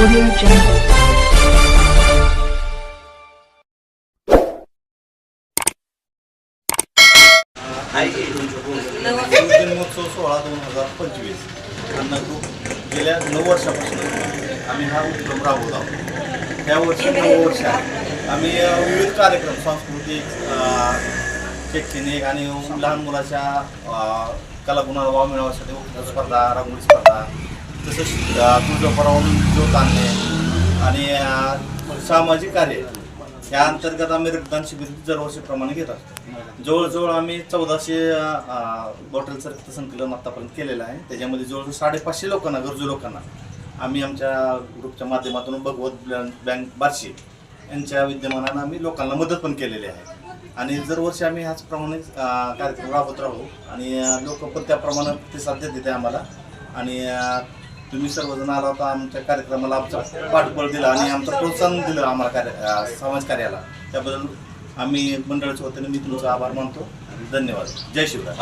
Audio Jungle. जन्मोत्सव सोळा दोन हजार पंचवीस. अन्नकूप गेल्या नऊ वर्षापासून आम्ही हा उपक्रम राबवत आहोत. या वर्षी नऊ वर्ष आम्ही विविध कार्यक्रम सांस्कृतिक शैक्षणिक आणि लहान मुलाच्या कलागुणाला वाव मिळवण्यासाठी स्पर्धा रांगोळी स्पर्धा जसं अ, ज्योत आणणे आणि सामाजिक कार्य या अंतर्गत आम्ही रक्तदान शिबिर दरवर्षीप्रमाणे घेत असतो. जवळजवळ आम्ही चौदाशे बॉटलचं रक्तसंकलन आतापर्यंत केलेलं आहे. त्याच्यामध्ये जवळजवळ साडेपाचशे लोकांना गरजू लोकांना आम्ही आमच्या ग्रुपच्या माध्यमातून भगवत बँक बार्शी यांच्या विद्यमानानं आम्ही लोकांना मदत पण केलेली आहे. आणि दरवर्षी आम्ही ह्याचप्रमाणे कार्यक्रम राबवत राहू आणि लोक पण त्याप्रमाणे प्रतिसाद देते आम्हाला. आणि तुम्ही सर्वजण आला होता आमच्या कार्यक्रमाला आमचा पाठबळ दिला आणि आमचं प्रोत्साहन दिलं आम्हाला कार्य समाज कार्याला. त्याबद्दल आम्ही मंडळाच्या वतीने मी तुमचा आभार मानतो. धन्यवाद. जय शिवराय.